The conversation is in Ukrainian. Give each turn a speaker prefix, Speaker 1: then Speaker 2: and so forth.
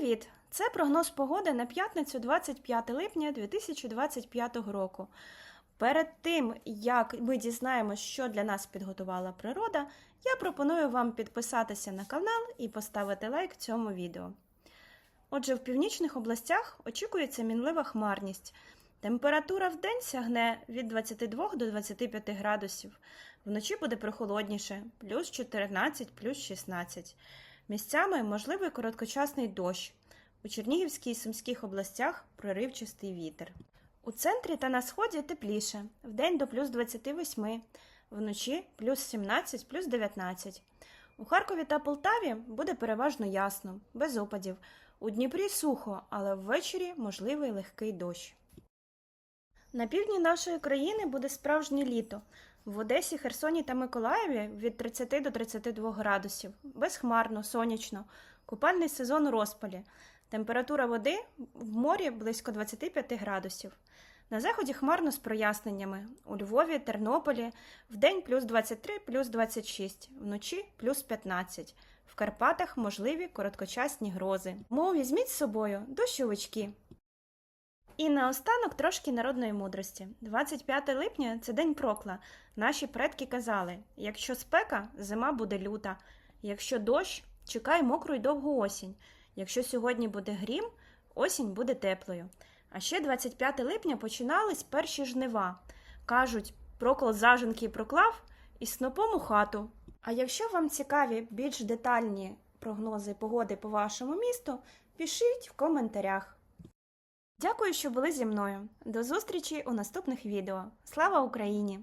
Speaker 1: Привіт! Це прогноз погоди на п'ятницю 25 липня 2025 року. Перед тим, як ми дізнаємося, що для нас підготувала природа, я пропоную вам підписатися на канал і поставити лайк цьому відео. Отже, в північних областях очікується мінлива хмарність. Температура в день сягне від 22 до 25 градусів. Вночі буде прохолодніше, плюс 14, плюс 16. Місцями можливий короткочасний дощ. У Чернігівській і Сумських областях проривчастий вітер. У центрі та на сході тепліше, вдень до плюс 28, вночі плюс 17, плюс 19. У Харкові та Полтаві буде переважно ясно, без опадів. У Дніпрі сухо, але ввечері можливий легкий дощ. На півдні нашої країни буде справжнє літо. В Одесі, Херсоні та Миколаєві від 30 до 32 градусів, безхмарно, сонячно, купальний сезон у розпалі. Температура води в морі близько 25 градусів. На заході хмарно з проясненнями. У Львові, Тернополі вдень плюс 23, плюс 26, вночі плюс 15. В Карпатах можливі короткочасні грози. Мов візьміть з собою дощовички. І наостанок трошки народної мудрості. 25 липня це день прокла. Наші предки казали: якщо спека, зима буде люта, якщо дощ, чекай мокру й довгу осінь. Якщо сьогодні буде грім, осінь буде теплою. А ще 25 липня починались перші жнива. Кажуть, прокол заженки проклав і снопом у хату. А якщо вам цікаві більш детальні прогнози погоди по вашому місту, пишіть в коментарях. Дякую, що були зі мною. До зустрічі у наступних відео. Слава Україні!